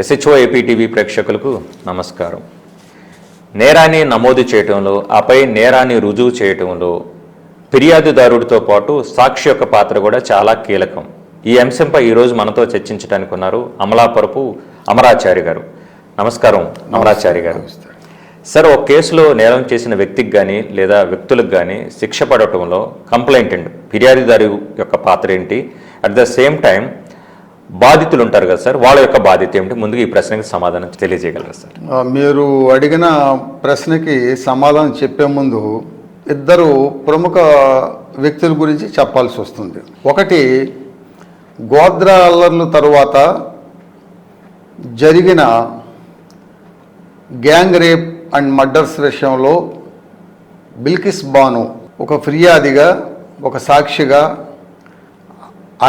SHO APTV ప్రేక్షకులకు నమస్కారం. నేరాన్ని నమోదు చేయటంలో ఆపై నేరాన్ని రుజువు చేయటంలో ఫిర్యాదుదారుడితో పాటు సాక్షి యొక్క పాత్ర కూడా చాలా కీలకం. ఈ అంశంపై ఈరోజు మనతో చర్చించడానికి ఉన్నారు అమలాపరపు అమరాచారి గారు. నమస్కారం అమరాచారి గారు. సార్ ఒక కేసులో నేరం చేసిన వ్యక్తికి కానీ లేదా వ్యక్తులకు కానీ శిక్ష పడటంలో కంప్లైంట్ అండ్ ఫిర్యాదుదారు యొక్క పాత్ర ఏంటి? అట్ ద సేమ్ టైం బాధితులు ఉంటారు కదా సార్ వాళ్ళ యొక్క బాధ్యత ఏమిటి? ముందుగా ఈ ప్రశ్నకి సమాధానం తెలియజేయగలరు సార్? మీరు అడిగిన ప్రశ్నకి సమాధానం చెప్పే ముందు ఇద్దరు ప్రముఖ వ్యక్తుల గురించి చెప్పాల్సి వస్తుంది. ఒకటి గోద్రా అల్లర్ల తరువాత జరిగిన గ్యాంగ్ రేప్ అండ్ మర్డర్స్ విషయంలో బిల్కిస్ బాను ఒక ఫిర్యాదిగా ఒక సాక్షిగా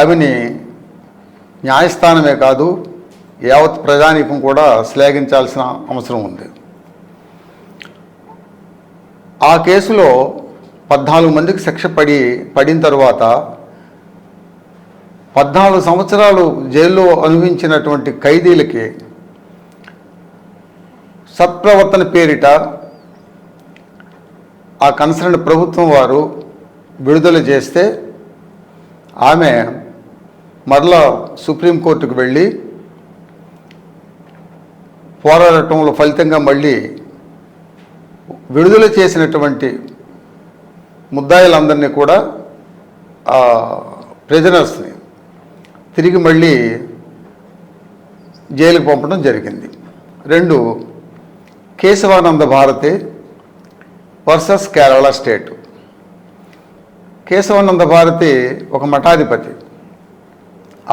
ఆమెని న్యాయస్థానమే కాదు యావత్ ప్రజానీకం కూడా శ్లాఘించాల్సిన అవసరం ఉంది. ఆ కేసులో పద్నాలుగు మందికి శిక్ష పడి పడిన తర్వాత పద్నాలుగు సంవత్సరాలు జైల్లో అనుభవించినటువంటి ఖైదీలకి సత్ప్రవర్తన పేరిట ఆ కన్సర్న్ ప్రభుత్వం వారు విడుదల చేస్తే ఆమె మరలా సుప్రీంకోర్టుకు వెళ్ళి పోరాడటంలో ఫలితంగా మళ్ళీ విడుదల చేసినటువంటి ముద్దాయిలందరినీ కూడా ప్రిజనర్స్ని తిరిగి మళ్ళీ జైలుకు పంపడం జరిగింది. రెండు కేశవానంద భారతి వర్సెస్ కేరళ స్టేట్. కేశవానంద భారతి ఒక మఠాధిపతి.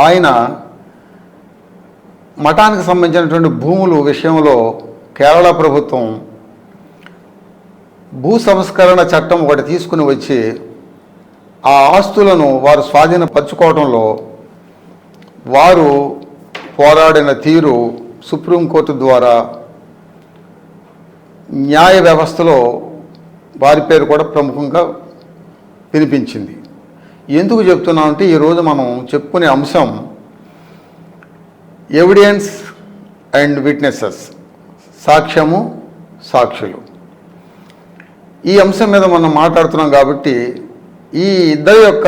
ఆయన మఠానికి సంబంధించినటువంటి భూములు విషయంలో కేరళ ప్రభుత్వం భూ సంస్కరణ చట్టం ఒకటి తీసుకుని వచ్చి ఆ ఆస్తులను వారు స్వాధీనపరచుకోవడంలో వారు పోరాడిన తీరు సుప్రీంకోర్టు ద్వారా న్యాయ వ్యవస్థలో వారి పేరు కూడా ప్రముఖంగా వినిపించింది. ఎందుకు చెప్తున్నామంటే ఈరోజు మనం చెప్పుకునే అంశం ఎవిడెన్స్ అండ్ విట్నెసెస్ సాక్ష్యము సాక్షులు. ఈ అంశం మీద మనం మాట్లాడుతున్నాం కాబట్టి ఈ ఇద్దరి యొక్క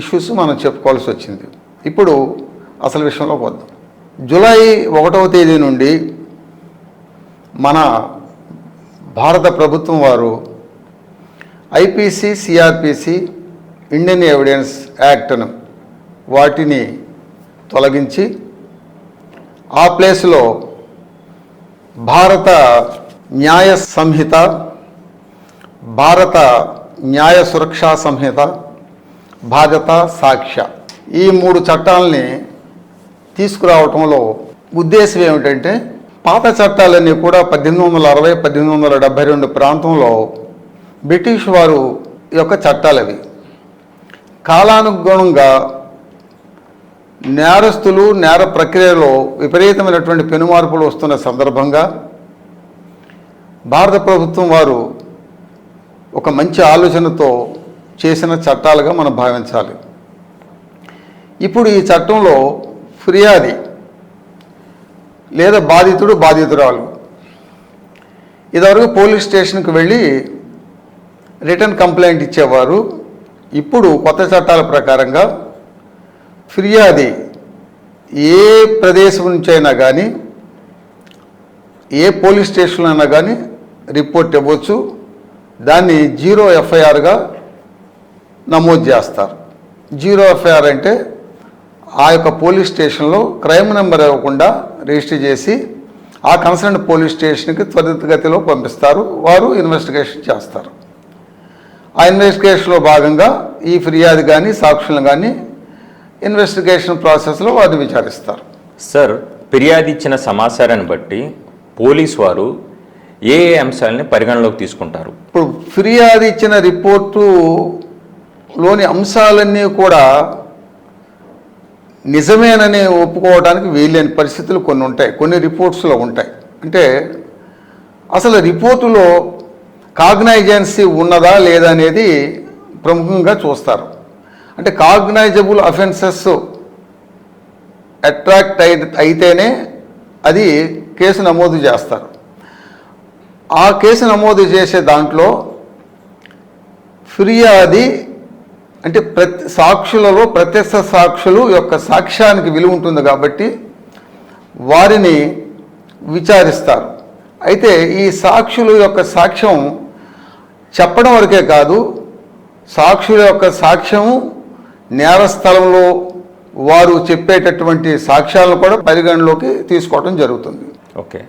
ఇష్యూస్ మనం చెప్పుకోవాల్సి వచ్చింది. ఇప్పుడు అసలు విషయంలో పోద్దాం. జూలై ఒకటవ తేదీ నుండి మన భారత ప్రభుత్వం వారు ఐపీసీ సిఆర్పిసి ఇండియన్ ఎవిడెన్స్ యాక్ట్ను వాటిని తొలగించి ఆ ప్లేస్లో భారత న్యాయ సంహిత భారత న్యాయ సురక్షా సంహిత భారత సాక్ష్య ఈ మూడు చట్టాలని తీసుకురావటంలో ఉద్దేశం ఏమిటంటే పాత చట్టాలన్నీ కూడా పద్దెనిమిది వందల అరవై పద్దెనిమిది వందల డెబ్బై రెండు ప్రాంతంలో బ్రిటిష్ వారు యొక్క చట్టాలు అవి కాలానుగుణంగా నేరస్తులు నేర ప్రక్రియలో విపరీతమైనటువంటి పెనుమార్పులు వస్తున్న సందర్భంగా భారత ప్రభుత్వం వారు ఒక మంచి ఆలోచనతో చేసిన చట్టాలుగా మనం భావించాలి. ఇప్పుడు ఈ చట్టంలో ఫిర్యాది లేదా బాధితుడు బాధితురాలు. ఇదివరకు పోలీస్ స్టేషన్కి వెళ్ళి రిటర్న్ కంప్లైంట్ ఇచ్చేవారు. ఇప్పుడు కొత్త చట్టాల ప్రకారంగా ఫిర్యాది ఏ ప్రదేశం నుంచి అయినా కానీ ఏ పోలీస్ స్టేషన్లో అయినా కానీ రిపోర్ట్ ఇవ్వచ్చు. దాన్ని జీరో ఎఫ్ఐఆర్గా నమోదు చేస్తారు. జీరో ఎఫ్ఐఆర్ అంటే ఆ యొక్క పోలీస్ స్టేషన్లో క్రైమ్ నెంబర్ ఇవ్వకుండా రిజిస్టర్ చేసి ఆ కన్సర్న్ పోలీస్ స్టేషన్కి త్వరితగతిలో పంపిస్తారు. వారు ఇన్వెస్టిగేషన్ చేస్తారు. ఆ ఇన్వెస్టిగేషన్లో భాగంగా ఈ ఫిర్యాదు కానీ సాక్షులను కానీ ఇన్వెస్టిగేషన్ ప్రాసెస్లో వారు విచారిస్తారు. సార్ ఫిర్యాదు ఇచ్చిన సమాచారాన్ని బట్టి పోలీస్ వారు ఏ ఏ అంశాలని పరిగణలోకి తీసుకుంటారు. ఇప్పుడు ఫిర్యాదు ఇచ్చిన రిపోర్టులోని అంశాలన్నీ కూడా నిజమేనని ఒప్పుకోవడానికి వీలైన పరిస్థితులు కొన్ని ఉంటాయి కొన్ని రిపోర్ట్స్లో ఉంటాయి. అంటే అసలు రిపోర్టులో కాగ్నైజెన్సీ ఉన్నదా లేదా అనేది ప్రముఖంగా చూస్తారు. అంటే కాగ్నైజబుల్ అఫెన్సెస్ అట్రాక్ట్ అయి అయితేనే అది కేసు నమోదు చేస్తారు. ఆ కేసు నమోదు చేసే దాంట్లో ఫిర్యాది అంటే ప్రతి సాక్షులలో ప్రత్యక్ష సాక్షులు యొక్క సాక్ష్యానికి విలువ ఉంటుంది కాబట్టి వారిని విచారిస్తారు. అయితే ఈ సాక్షుల యొక్క సాక్ష్యం చెప్పడం వరకే కాదు సాక్షుల యొక్క సాక్ష్యం నేరస్థలంలో వారు చెప్పేటటువంటి సాక్ష్యాలను కూడా పరిగణలోకి తీసుకోవడం జరుగుతుంది. ఓకే.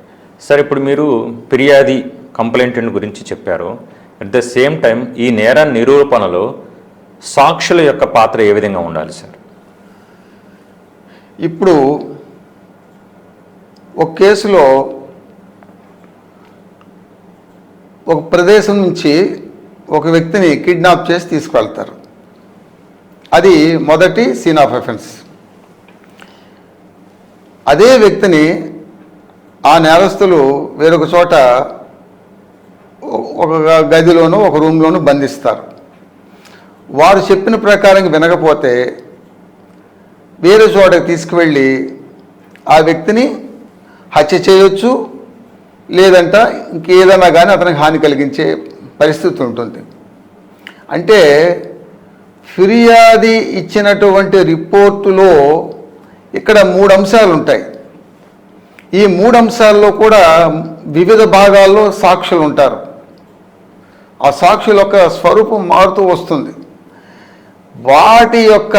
సార్ ఇప్పుడు మీరు ఫిర్యాది కంప్లైంట్ గురించి చెప్పారు. అట్ ద సేమ్ టైం ఈ నేర నిరూపణలో సాక్షుల యొక్క పాత్ర ఏ విధంగా ఉండాలి సార్? ఇప్పుడు ఒక కేసులో ఒక ప్రదేశం నుంచి ఒక వ్యక్తిని కిడ్నాప్ చేసి తీసుకువెళ్తారు. అది మొదటి సీన్ ఆఫ్ ఎఫెన్స్ అదే వ్యక్తిని ఆ నేరస్తులు వేరొక చోట ఒక గదిలోనూ ఒక రూమ్లోనూ బంధిస్తారు. వారు చెప్పిన ప్రకారం వినకపోతే వేరే చోటకి తీసుకువెళ్ళి ఆ వ్యక్తిని హత్య చేయొచ్చు లేదంట ఇంకేదన్నా కానీ అతనికి హాని కలిగించే పరిస్థితి ఉంటుంది. అంటే ఫిర్యాది ఇచ్చినటువంటి రిపోర్టులో ఇక్కడ మూడు అంశాలు ఉంటాయి. ఈ మూడు అంశాల్లో కూడా వివిధ భాగాల్లో సాక్షులు ఉంటారు. ఆ సాక్షుల యొక్క స్వరూపం మారుతూ వస్తుంది. వాటి యొక్క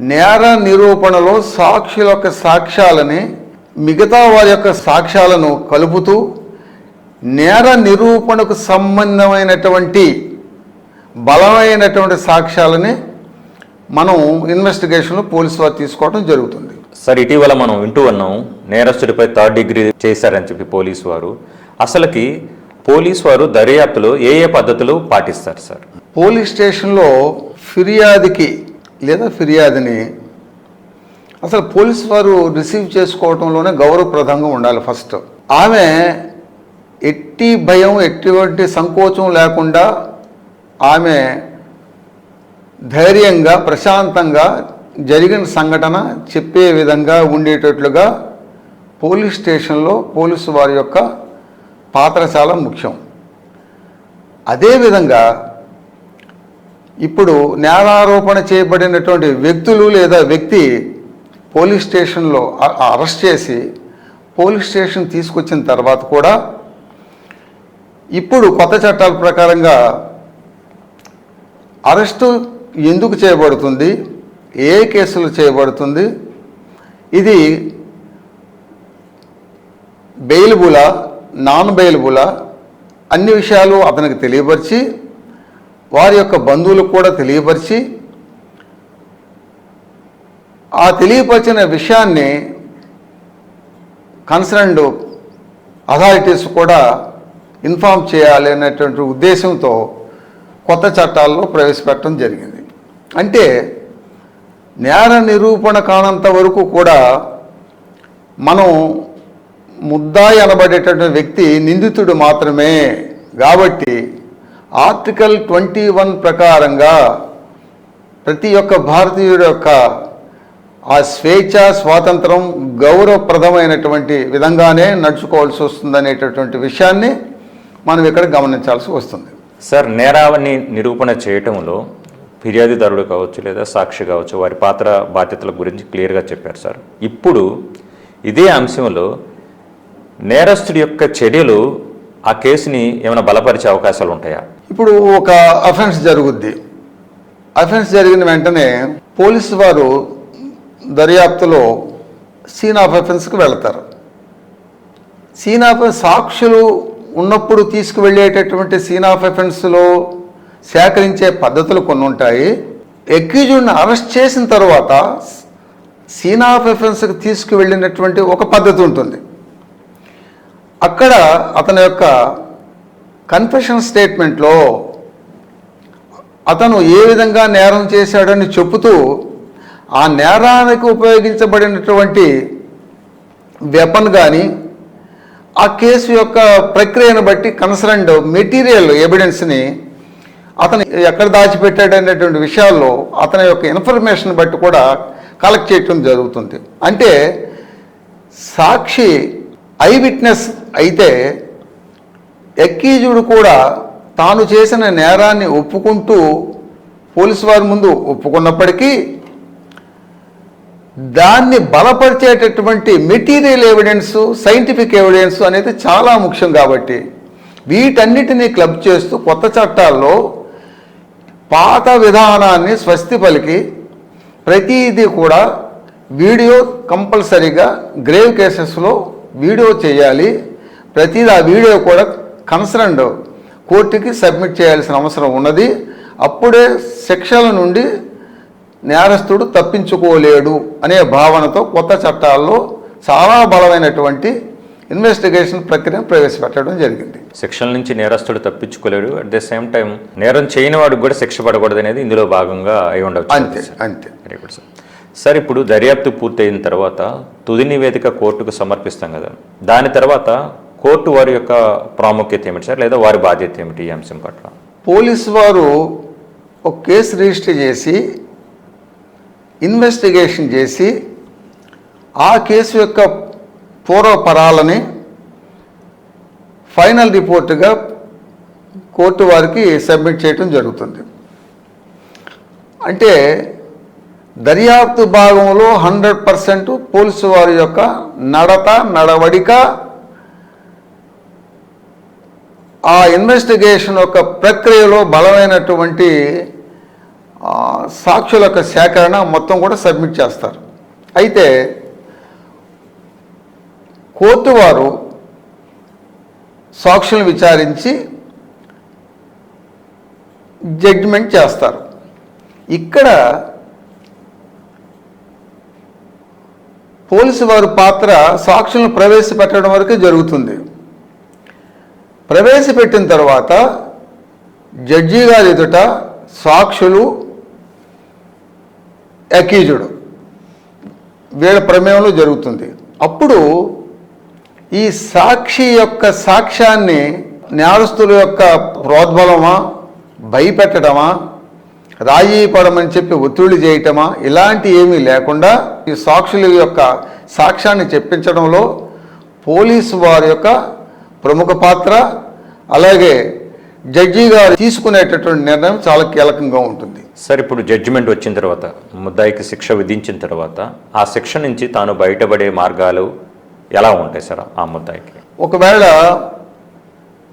నేర నిరూపణలో సాక్షుల యొక్క సాక్ష్యాలని మిగతా వారి యొక్క సాక్ష్యాలను కలుపుతూ నేర నిరూపణకు సంబంధమైనటువంటి బలమైనటువంటి సాక్ష్యాలని మనం ఇన్వెస్టిగేషన్లో పోలీసు వారు తీసుకోవడం జరుగుతుంది. సార్ ఇటీవల మనం వింటూ ఉన్నాం నేరస్తుడిపై థర్డ్ డిగ్రీ చేశారని చెప్పి పోలీసు వారు. అసలుకి పోలీసు వారు దర్యాప్తులో ఏ ఏ పద్ధతులు పాటిస్తారు సార్? పోలీస్ స్టేషన్లో ఫిర్యాదుకి లేదా ఫిర్యాదుని అసలు పోలీస్ వారు రిసీవ్ చేసుకోవడంలోనే గౌరవప్రదంగా ఉండాలి ఫస్ట్. ఆమె ఎట్టి భయం ఎటువంటి సంకోచం లేకుండా ఆమె ధైర్యంగా ప్రశాంతంగా జరిగిన సంఘటన చెప్పే విధంగా ఉండేటట్లుగా పోలీస్ స్టేషన్లో పోలీసు వారి యొక్క పాత్ర చాలా ముఖ్యం అదేవిధంగా ఇప్పుడు నేరారోపణ చేయబడినటువంటి వ్యక్తులు లేదా వ్యక్తి పోలీస్ స్టేషన్లో అ- అరెస్ట్ చేసి పోలీస్ స్టేషన్ తీసుకొచ్చిన తర్వాత కూడా ఇప్పుడు కొత్త చట్టాల ప్రకారంగా అరెస్టు ఎందుకు చేయబడుతుంది? ఏ కేసులు చేయబడుతుంది? ఇది బెయిలబులా నాన్ బెయిలబులా అన్ని విషయాలు అతనికి తెలియపరిచి వారి యొక్క బంధువులకు కూడా తెలియపరిచి ఆ తెలియపరిచిన విషయాన్ని కన్సర్న్డ్ అథారిటీస్ కూడా ఇన్ఫామ్ చేయాలి అనేటువంటి ఉద్దేశంతో కొత్త చట్టాల్లో ప్రవేశపెట్టడం జరిగింది. అంటే నేర నిరూపణ కానంత వరకు కూడా మనం ముద్దాయి అనబడేటటువంటి వ్యక్తి నిందితుడు మాత్రమే. కాబట్టి ఆర్టికల్ ట్వంటీ వన్ ప్రకారంగా ప్రతి ఒక్క భారతీయుడు యొక్క ఆ స్వేచ్ఛ స్వాతంత్రం గౌరవప్రదమైనటువంటి విధంగానే నడుచుకోవాల్సి వస్తుందనేటటువంటి విషయాన్ని మనం ఇక్కడ గమనించాల్సి వస్తుంది. సార్ నేరాన్ని నిరూపణ చేయటంలో ఫిర్యాదుదారుడు కావచ్చు లేదా సాక్షి కావచ్చు వారి పాత్ర బాధ్యతల గురించి క్లియర్గా చెప్పారు సార్. ఇప్పుడు ఇదే అంశంలో నేరస్తుడి యొక్క చర్యలు ఆ కేసుని ఏమైనా బలపరిచే అవకాశాలు ఉంటాయా? ఇప్పుడు ఒక అఫెన్స్ జరుగుద్ది. అఫెన్స్ జరిగిన వెంటనే పోలీసు వారు దర్యాప్తులో సీన్ ఆఫ్ ఎఫెన్స్కి వెళతారు. సీన్ ఆఫ్ సాక్షులు ఉన్నప్పుడు తీసుకువెళ్ళేటటువంటి సీన్ ఆఫ్ ఎఫెన్స్లో సేకరించే పద్ధతులు కొన్ని ఉంటాయి. ఎక్యూజ్డ్ని అరెస్ట్ చేసిన తర్వాత సీన్ ఆఫ్ ఎఫెన్స్కి తీసుకువెళ్ళినటువంటి ఒక పద్ధతి ఉంటుంది. అక్కడ అతని యొక్క కన్ఫెషన్ స్టేట్మెంట్లో అతను ఏ విధంగా నేరం చేశాడని చెబుతూ ఆ నేరానికి ఉపయోగించబడినటువంటి వెపన్ కానీ ఆ కేసు యొక్క ప్రక్రియను బట్టి కన్సర్న్డ్ మెటీరియల్ ఎవిడెన్స్ని అతను ఎక్కడ దాచిపెట్టాడు అనేటువంటి విషయాల్లో అతని యొక్క ఇన్ఫర్మేషన్ బట్టి కూడా కలెక్ట్ చేయటం జరుగుతుంది. అంటే సాక్షి ఐ విట్నెస్ అయితే ఎక్కీజుడు కూడా తాను చేసిన నేరాన్ని ఒప్పుకుంటూ పోలీసు వారి ముందు ఒప్పుకున్నప్పటికీ దాన్ని బలపరిచేటటువంటి మెటీరియల్ ఎవిడెన్స్ సైంటిఫిక్ ఎవిడెన్స్ అనేది చాలా ముఖ్యం కాబట్టి వీటన్నిటినీ క్లబ్ చేస్తూ కొత్త చట్టాల్లో పాత విధానాన్ని స్వస్తి పలికి ప్రతిదీ కూడా వీడియో కంపల్సరీగా గ్రేవ్ కేసెస్లో వీడియో చేయాలి. ప్రతిదీ ఆ వీడియో కూడా కన్సర్న్డ్ కోర్టుకి సబ్మిట్ చేయాల్సిన అవసరం ఉన్నది. అప్పుడే శిక్షల నుండి నేరస్తుడు తప్పించుకోలేడు అనే భావనతో కొత్త చట్టాల్లో చాలా బలమైనటువంటి ఇన్వెస్టిగేషన్ ప్రక్రియను ప్రవేశపెట్టడం జరిగింది. శిక్షల నుంచి నేరస్తుడు తప్పించుకోలేడు. అట్ ద సేమ్ టైం నేరం చేయని వాడికి కూడా శిక్ష పడకూడదు అనేది ఇందులో భాగంగా అయి ఉండవచ్చు. అంతే అంతే. వెరీ గుడ్ సార్ సార్ ఇప్పుడు దర్యాప్తు పూర్తయిన తర్వాత తుది నివేదిక కోర్టుకు సమర్పిస్తాం కదా. దాని తర్వాత కోర్టు వారి యొక్క ప్రాముఖ్యత ఏమిటి సార్ లేదా వారి బాధ్యత ఏమిటి ఈ అంశం పట్ల? పోలీసు వారు ఒక కేసు రిజిస్టర్ చేసి ఇన్వెస్టిగేషన్ చేసి ఆ కేసు యొక్క పూర్వపరాలని ఫైనల్ రిపోర్టుగా కోర్టు వారికి సబ్మిట్ చేయటం జరుగుతుంది. అంటే దర్యాప్తు భాగంలో హండ్రెడ్ పర్సెంట్ పోలీసు వారి యొక్క నడత నడవడిక ఆ ఇన్వెస్టిగేషన్ యొక్క ప్రక్రియలో బలమైనటువంటి సాక్షుల యొక్క సేకరణ మొత్తం కూడా సబ్మిట్ చేస్తారు. అయితే కోర్టు వారు సాక్షులను విచారించి జడ్జిమెంట్ చేస్తారు. ఇక్కడ పోలీసు వారి పాత్ర సాక్షులను ప్రవేశపెట్టడం వరకు జరుగుతుంది. ప్రవేశపెట్టిన తర్వాత జడ్జి గారి ఎదుట సాక్షులు అక్యూజుడు వీళ్ళ ప్రమేయంలో జరుగుతుంది. అప్పుడు ఈ సాక్షి యొక్క సాక్ష్యాన్ని నేరస్తుల యొక్క ప్రోద్బలమా భయపెట్టడమా రాజీ పడమని చెప్పి ఒత్తిడి చేయటమా ఇలాంటి ఏమీ లేకుండా ఈ సాక్షుల యొక్క సాక్ష్యాన్ని చెప్పించడంలో పోలీసు వారి యొక్క ప్రముఖ పాత్ర అలాగే జడ్జి గారు తీసుకునేటటువంటి నిర్ణయం చాలా కీలకంగా ఉంటుంది. సార్ ఇప్పుడు జడ్జిమెంట్ వచ్చిన తర్వాత ముద్దాయికి శిక్ష విధించిన తర్వాత ఆ శిక్ష నుంచి తాను బయటపడే మార్గాలు ఎలా ఉంటాయి సార్ ఆ ముద్దాయికి? ఒకవేళ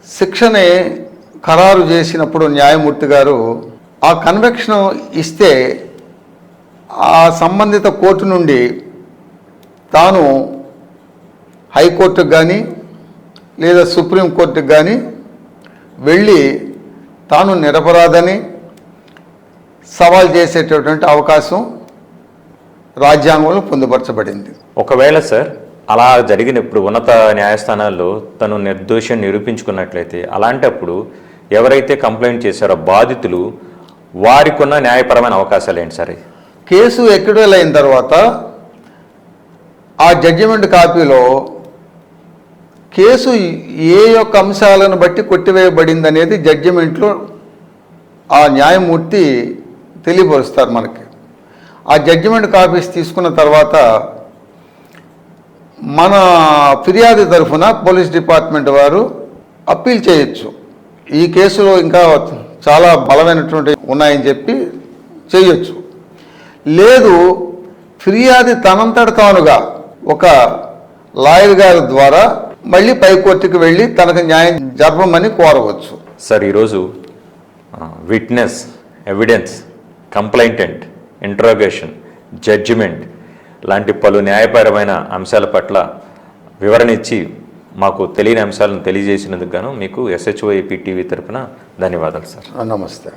శిక్షని ఖరారు చేసినప్పుడు న్యాయమూర్తి గారు ఆ కన్వెక్షన్ ఇస్తే ఆ సంబంధిత కోర్టు నుండి తాను హైకోర్టుకు కానీ లేదా సుప్రీంకోర్టుకు కానీ వెళ్ళి తాను నిరపరాధని సవాల్ చేసేటటువంటి అవకాశం రాజ్యాంగంలో పొందుపరచబడింది. ఒకవేళ సార్ అలా జరిగినప్పుడు ఉన్నత న్యాయస్థానాల్లో తను నిర్దోషం నిరూపించుకున్నట్లయితే అలాంటప్పుడు ఎవరైతే కంప్లైంట్ చేశారో బాధితులు వారికి ఉన్న న్యాయపరమైన అవకాశాలు ఏంటి సార్? కేసు ఎక్విడల్ అయిన తర్వాత ఆ జడ్జిమెంట్ కాపీలో కేసు ఏ యొక్క అంశాలను బట్టి కొట్టివేయబడింది అనేది జడ్జిమెంట్లో ఆ న్యాయమూర్తి తెలియపరుస్తారు మనకి. ఆ జడ్జిమెంట్ కాపీస్ తీసుకున్న తర్వాత మన ఫిర్యాదు తరఫున పోలీస్ డిపార్ట్మెంట్ వారు అప్పీల్ చేయొచ్చు. ఈ కేసులో ఇంకా చాలా బలమైనటువంటి ఉన్నాయని చెప్పి చేయొచ్చు. లేదు ఫిర్యాది తనంతట తానుగా ఒక లాయర్ గారి ద్వారా మళ్ళీ పై కోర్టుకు వెళ్ళి తనకు న్యాయం జరపమని కోరవచ్చు. సార్ ఈరోజు witness evidence complainant interrogation judgement లాంటి పలు న్యాయపరమైన అంశాల పట్ల వివరణ ఇచ్చి మాకు తెలియని అంశాలను తెలియజేసినందుకు గాను మీకు ఎస్హెచ్ఓ ఏపీ టీవీ తరపున ధన్యవాదాలు సార్ నమస్తే.